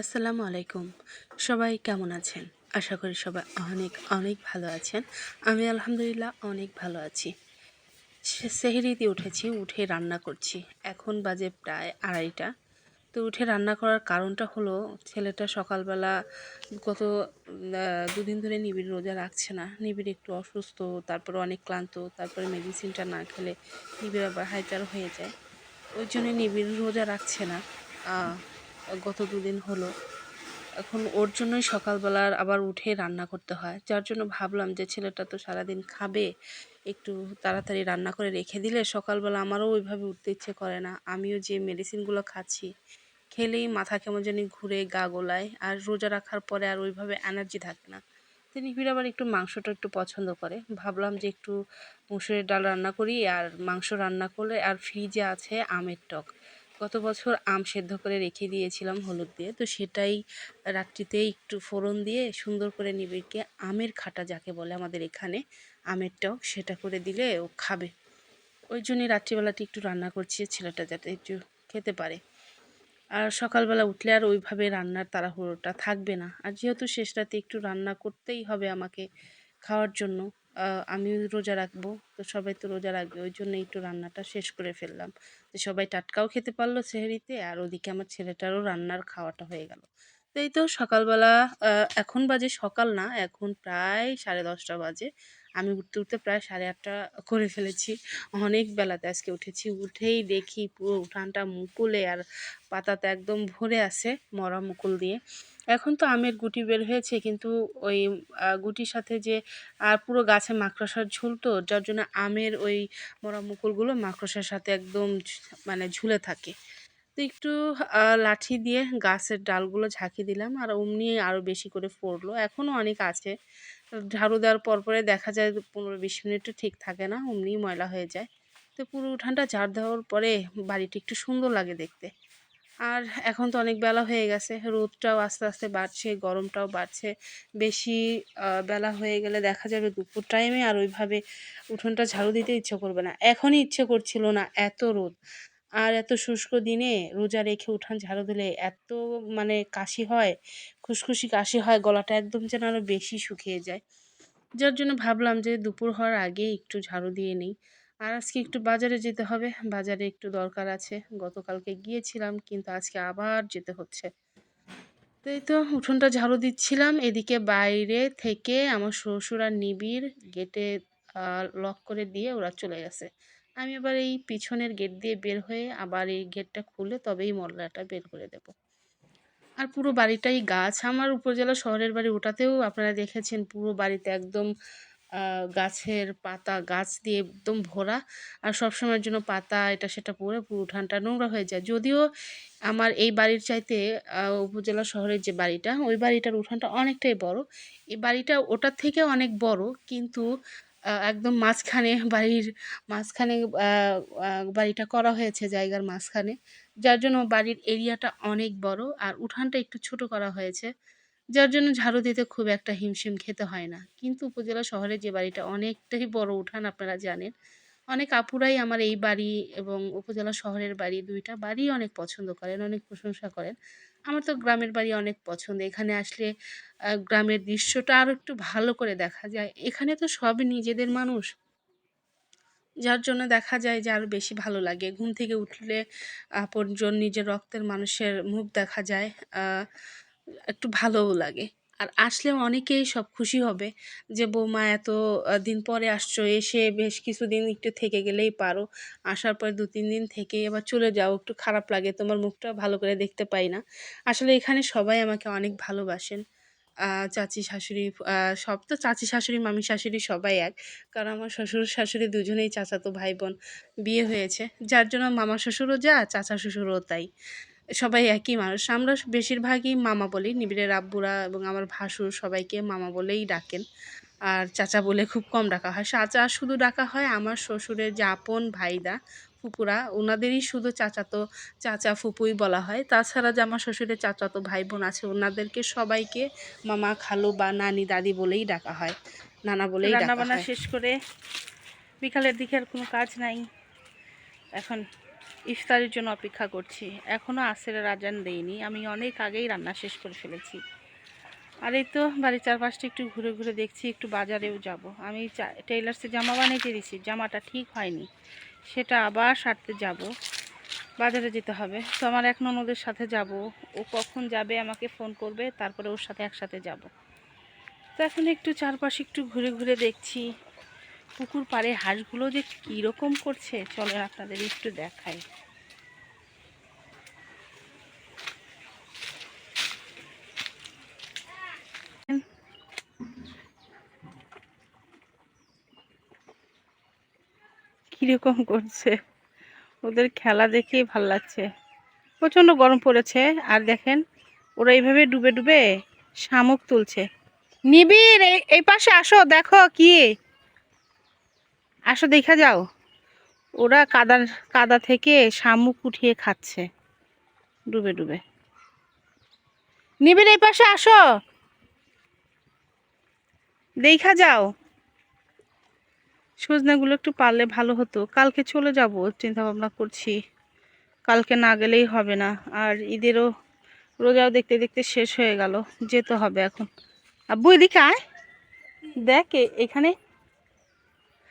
আসসালামু আলাইকুম। সবাই কেমন আছেন? আশা করি সবাই অনেক অনেক ভালো আছেন। আমি আলহামদুলিল্লাহ অনেক ভালো আছি। সেহরিতে উঠেছি, উঠে রান্না করছি। এখন বাজে প্রায় আড়াইটা। তো উঠে রান্না করার কারণটা হলো, ছেলেটা সকালবেলা গত দুদিন ধরে নিবিড় রোজা রাখছে না। নিবিড় একটু অসুস্থ, তারপরে অনেক ক্লান্ত, তারপরে মেডিসিনটা না খেলে নিবিড় আবার হাইপার হয়ে যায়। ওই জন্য নিবিড় রোজা রাখছে না। গত দুদিন হলো। এখন ওর জন্যই সকালবেলার আবার উঠে রান্না করতে হয়। যার জন্য ভাবলাম যে ছেলেটা তো সারাদিন খাবে, একটু তাড়াতাড়ি রান্না করে রেখে দিলে সকালবেলা আমারও ওইভাবে উঠতে ইচ্ছে করে না। আমিও যে মেডিসিনগুলো খাচ্ছি, খেলেই মাথা কেমন জানি ঘুরে গা গোলায় আর রোজা রাখার পরে আর ওইভাবে এনার্জি থাকে না। তো নিবিড় আবার একটু মাংসটা একটু পছন্দ করে। ভাবলাম যে একটু মুসুরের ডাল রান্না করি আর মাংস রান্না করলে আর ফ্রিজে আছে আমের টক। গত বছর আম সেদ্ধ করে রেখে দিয়েছিলাম হলুদ দিয়ে। তো সেটাই রাত্রিতে একটু ফোড়ন দিয়ে সুন্দর করে নিবিড়কে আমের খাটা যাকে বলে আমাদের এখানে আমের টক সেটা করে দিলে ও খাবে। ওই জন্যই রাত্রিবেলাটি একটু রান্না করছি, ছেলেটা যাতে একটু খেতে পারে। আর সকালবেলা উঠলে আর ওইভাবে রান্নার তাড়াহুড়োটা থাকবে না। আর যেহেতু শেষ রাতে একটু রান্না করতেই হবে আমাকে খাওয়ার জন্য আমিও রোজা রাখব। তো সবাই তো রোজা রাখবে, ওই জন্য একটু রান্নাটা শেষ করে ফেললাম। তো সবাই টাটকাও খেতে পারল সেহেরিতে, আর ওদিকে আমার ছেলেটারও রান্নার খাওয়াটা হয়ে গেল। তো এই তো সকালবেলা এখন বাজে সকাল না, এখন প্রায় সাড়ে দশটা বাজে। আমি উঠতে উঠতে প্রায় সাড়ে আটটা করে ফেলেছি। অনেক বেলাতে আজকে উঠেছি। উঠেই দেখি পুরো উঠানটা মুকুলে আর পাতাতে একদম ভরে আছে মরা মুকুল দিয়ে। এখন তো আমের গুটি বের হয়েছে, কিন্তু ওই গুটির সাথে যে, আর পুরো গাছে মাকড়সার ঝুলতো যার জন্য আমের ওই মরা মুকুলগুলো মাকড়সার সাথে একদম মানে ঝুলে থাকে। তো একটু লাঠি দিয়ে গাছের ডালগুলো ঝাঁকি দিলাম, আর অমনি আরও বেশি করে ফড়লো এখনও অনেক আছে। ঝাড়ু দেওয়ার পর পরে দেখা যায় পনেরো বিশ মিনিটও ঠিক থাকে না অমনিই ময়লা হয়ে যায়। তো পুরো উঠানটা ঝাড় দেওয়ার পরে বাড়িটি একটু সুন্দর লাগে দেখতে। আর এখন তো অনেক বেলা হয়ে গেছে, রোদটাও আস্তে আস্তে বাড়ছে, গরমটাও বাড়ছে। বেশি বেলা হয়ে গেলে দেখা যাবে দুপুর টাইমে আর ওইভাবে উঠোনটা ঝাড়ু দিতে ইচ্ছে করবে না। এখনই ইচ্ছে করছিল না, এত রোদ। আর এত শুষ্ক দিনে রোজা রেখে উঠান ঝাড়ু দিলে এত মানে কাশি হয়, খুশখুশি কাশি হয়, গলাটা একদম যেন আরও বেশি শুকিয়ে যায়। যার জন্য ভাবলাম যে দুপুর হওয়ার আগে একটু ঝাড়ু দিয়ে নিই। আর আজকে একটু বাজারে যেতে হবে, বাজারে একটু দরকার আছে। গতকালকে গিয়েছিলাম, কিন্তু আজকে আবার যেতে হচ্ছে। তো এই তো উঠোনটা ঝাড়ু দিচ্ছিলাম, এদিকে বাইরে থেকে আমার শ্বশুর আর নিবিড় গেটে লক করে দিয়ে ওরা চলে গেছে। আমি আবার এই পিছনের গেট দিয়ে বের হয়ে আবার এই গেটটা খুলে তবেই মশলাটা বের করে দেব। আর পুরো বাড়িটাই গাছ। আমার উপজেলা শহরের বাড়ি ওটাতেও আপনারা দেখেছেন পুরো বাড়িতে একদম গাছের পাতা, গাছ দিয়ে একদম ভরা। আর সবসময়ের জন্য পাতা, এটা সেটা পড়ে পুরো উঠানটা নোংরা হয়ে যায়। যদিও আমার এই বাড়ির চাইতে উপজেলা শহরের যে বাড়িটা, ওই বাড়িটার উঠানটা অনেকটাই বড়। এই বাড়িটা ওটার থেকে অনেক বড়, কিন্তু একদম মাঝখানে বাড়ির মাঝখানে বাড়িটা করা হয়েছে জায়গার মাঝখানে। যার জন্য বাড়ির এরিয়াটা অনেক বড় আর উঠানটা একটু ছোট করা হয়েছে। যার জন্য ঝাড়ু দিতে খুব একটা হিমশিম খেতে হয় না। কিন্তু উপজেলা শহরে যে বাড়িটা অনেকটাই বড় উঠান আপনারা জানেন। অনেক আপুরাই আমার এই বাড়ি এবং উপজেলা শহরের বাড়ি দুইটা বাড়ি অনেক পছন্দ করেন, অনেক প্রশংসা করেন। আমার তো গ্রামের বাড়ি অনেক পছন্দ। এখানে আসলে গ্রামের দৃশ্যটা আরও একটু ভালো করে দেখা যায়। এখানে তো সব নিজেদের মানুষ। যার জন্য দেখা যায় যে আরও বেশি ভালো লাগে। ঘুম থেকে উঠলে আপনজন নিজের রক্তের মানুষের মুখ দেখা যায় একটু ভালোও লাগে। আর আসলে অনেকেই সব খুশি হবে যে, বৌমা, এত দিন পরে আসছো, এসে বেশ কিছুদিন একটু থেকে গেলেই পারো। আসার পর দু, তিন দিন থেকে এবার চলে যাও, একটু খারাপ লাগে, তোমার মুখটা ভালো করে দেখতে পাই না। আসলে এখানে সবাই আমাকে অনেক ভালোবাসেন। চাচি, শাশুড়ি সব তো চাচি, শাশুড়ি, মামি, শাশুড়ি সবাই এক। কারণ আমার শ্বশুর, শাশুড়ি দুজনেই চাচাতো ভাই বোন। বিয়ে হয়েছে, যার জন্য মামা শ্বশুরও যা, চাচা শ্বশুরও তাই। সবাই একই মানুষ। আমরা বেশিরভাগই মামা বলি। নিবিড়ের আব্বুরা এবং আমার ভাসুর সবাইকে মামা বলেই ডাকেন। আর চাচা বলে খুব কম ডাকা হয়। চাচা শুধু ডাকা হয় আমার শ্বশুরের যে আপন ভাইদা ফুপুরা ওনাদেরই শুধু চাচাতো চাচা ফুপুই বলা হয়। তাছাড়া যে আমার শ্বশুরের চাচাতো ভাই বোন আছে ওনাদেরকে সবাইকে মামা খালু বা নানি দাদি বলেই ডাকা হয়। নানা বলেই রান্না বান্না শেষ করে বিকালের দিকে আর কোনো কাজ নাই। এখন ইফতারের জন্য অপেক্ষা করছি। এখনও আসের আজান দেইনি। আমি অনেক আগেই রান্না শেষ করে ফেলেছি। আর এই তো বাড়ির চারপাশটা একটু ঘুরে ঘুরে দেখছি, একটু বাজারেও যাব। আমি টেইলার্সে জামা বানিয়ে দিয়েছি, জামাটা ঠিক হয়নি। সেটা আবার সারতে যাব। বাজারে যেতে হবে। তো আমার এক ননদের সাথে যাব। ও কখন যাবে, আমাকে ফোন করবে, তারপরে ওর সাথে একসাথে যাব। তো এখন একটু চারপাশে একটু ঘুরে ঘুরে দেখছি। পুকুর পাড়ে হাঁসগুলো যে কীরকম করছে, চলেন আপনাদের একটু দেখাই। কীরকম করছে? ওদের খেলা দেখেই ভালো লাগছে। প্রচণ্ড গরম পড়েছে, আর দেখেন, ওরা এইভাবে ডুবে ডুবে শামুক তুলছে। নিবিড়, এই পাশে আসো, দেখো কি আসো, দেখা যাও। ওরা কাদার, কাদা থেকে শামুক উঠিয়ে খাচ্ছে। ডুবে ডুবে। নিবিড় এই পাশে আসো। দেখা যাও। সজনাগুলো একটু পারলে ভালো হতো। কালকে চলে যাব চিন্তা ভাবনা করছি। কালকে না গেলেই হবে না। আর ঈদেরও রোজাও দেখতে দেখতে শেষ হয়ে গেল। যেতে হবে এখন। আব্বু, এদিকে আয়। দেখ এখানে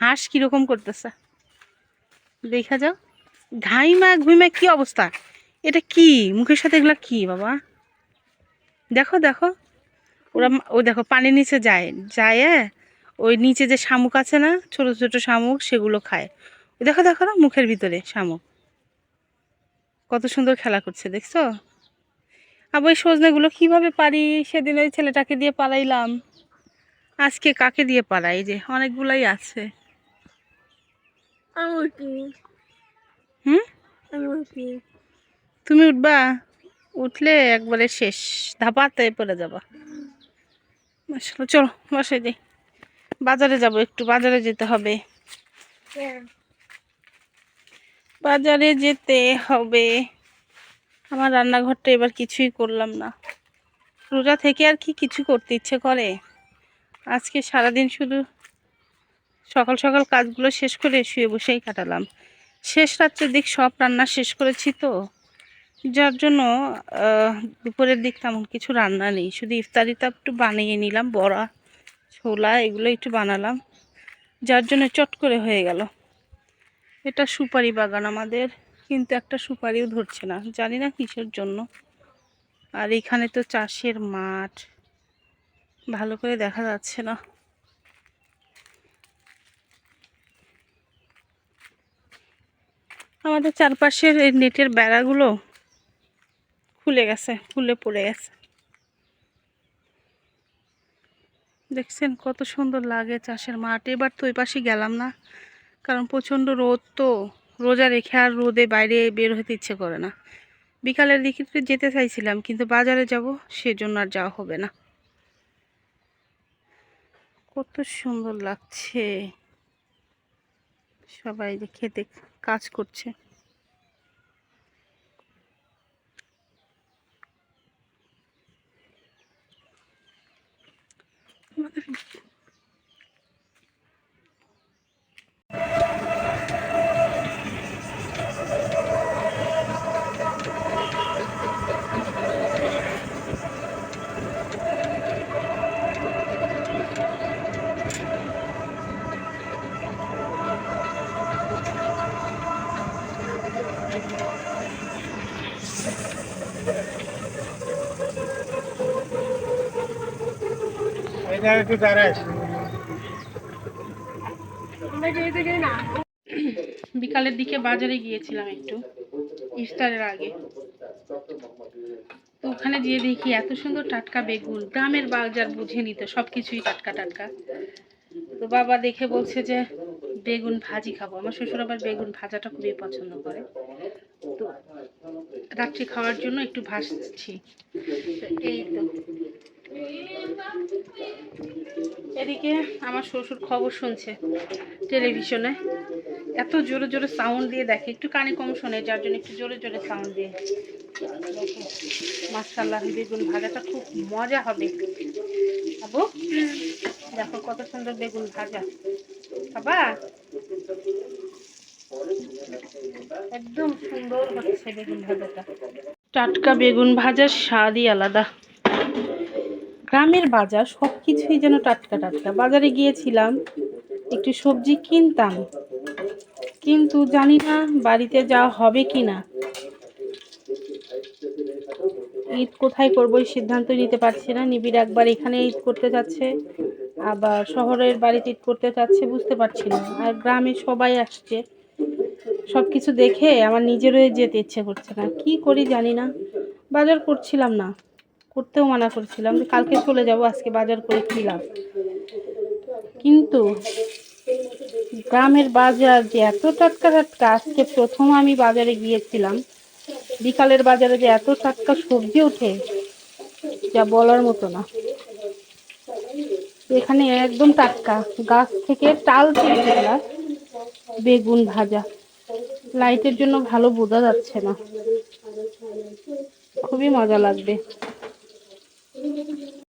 হাঁস কীরকম করতেছে? দেখা যাও। ঘাইমা ঘুইমা কি অবস্থা? এটা কি? মুখের সাথে এগুলা কি বাবা? দেখো দেখো। ওরা ও দেখো, পানির নিচে যায়। যায় ওই নিচে যে শামুক আছে না, ছোট ছোট শামুক, সেগুলো খায়। ওই দেখো দেখো না, মুখের ভিতরে শামুক। কত সুন্দর খেলা করছে, দেখছ? আবার ওই সজনেগুলো কীভাবে পারি? সেদিন ওই ছেলেটাকে দিয়ে পালাইলাম। আজকে কাকে দিয়ে পালাই? যে অনেকগুলাই আছে। হুম? তুমি উঠবা? উঠলে একবারে শেষ। ধাপাতে পড়ে যাবা। মাশাআল্লাহ, চলো বসে যাই। বাজারে যাব একটু বাজারে যেতে হবে। বাজারে যেতে হবে। আমার রান্নাঘরটা এবার কিছুই করলাম না। রোজা থেকে আর কি কিছু করতে ইচ্ছে করে? আজকে সারাদিন শুধু সকাল সকাল কাজগুলো শেষ করে শুয়ে বসেই কাটালাম। শেষ রাত্রের দিক সব রান্না শেষ করেছি তো। যার জন্য দুপুরের দিক তেমন কিছু রান্না নেই। শুধু ইফতারিটা একটু বানিয়ে নিলাম, বড়া, ছোলা এগুলো একটু বানালাম। যার জন্য চট করে হয়ে গেল। এটা সুপারি বাগান আমাদের, কিন্তু একটা সুপারিও ধরছে না। জানি না কিসের জন্য। আর এখানে তো চাষের মাঠ। ভালো করে দেখা যাচ্ছে না। আমাদের চারপাশের এই নেটের বেড়াগুলো খুলে গেছে, খুলে পড়ে গেছে। দেখছেন কত সুন্দর লাগে চাষের মাঠ। এবার তো ওই পাশে গেলাম না, কারণ প্রচণ্ড রোদ তো, রোজা রেখে আর রোদে বাইরে বের হতে ইচ্ছে করে না। বিকালের দিকে একটু যেতে চাইছিলাম, কিন্তু বাজারে যাব, সেজন্য আর যাওয়া হবে না। কত সুন্দর লাগছে। সবাই যে খেতে কাজ করছে। এটা বিকালের দিকে বাজারে গিয়েছিলাম একটু, ইফতারের আগে। তো ওখানে গিয়ে দেখি এত সুন্দর টাটকা বেগুন, গ্রামের বাজার বুঝে নিতে সব কিছুই টাটকা টাটকা। তো বাবা দেখে বলছে যে, বেগুন ভাজি খাব। আমার শ্বশুর আবার বেগুন ভাজাটা খুবই পছন্দ করে। তো রাত্রি খাওয়ার জন্য একটু ভাসছি এই তো। এদিকে আমার শ্বশুর খবর শুনছে টেলিভিশনে। এত জোরে জোরে সাউন্ড দিয়ে দেখে, একটু কানে কম শোনে, যার জন্য একটু জোরে জোরে সাউন্ড দিয়ে। মাসাল্লাহ বেগুন ভাজাটা খুব মজা হবে। খাব দেখো কত সুন্দর বেগুন ভাজা। খাবা একদম সুন্দর হচ্ছে বেগুন ভাজাটা। টাটকা বেগুন ভাজার স্বাদই আলাদা। গ্রামের বাজার সব কিছুই যেন টাটকা টাটকা। বাজারে গিয়েছিলাম, একটু সবজি কিনতাম। কিন্তু জানি না বাড়িতে যাওয়া হবে কি না ঈদ কোথায় করব এই সিদ্ধান্ত নিতে পারছি না। নিবিড় একবার এখানে ঈদ করতে যাচ্ছে, আবার শহরের বাড়িতে ঈদ করতে যাচ্ছে বুঝতে পারছি না। আর গ্রামে সবাই আসছে সব কিছু দেখে আমার নিজেরও যেতে ইচ্ছে করছে না। কি করি জানি না। বাজার করছিলাম না। করতেও মানা করছিলাম যে কালকে চলে যাব, আজকে বাজার করে কী কিন্তু গ্রামের বাজার যে এত টাটকা টাটকা, আজকে প্রথম আমি বাজারে গিয়েছিলাম। বিকালের বাজারে যে এত টাটকা সবজি ওঠে, যা বলার মতো না। এখানে একদম টাটকা, গাছ থেকে টাল থেকে বেগুন ভাজা। লাইটের জন্য ভালো বোঝা যাচ্ছে না। খুবই মজা লাগবে। Thank you.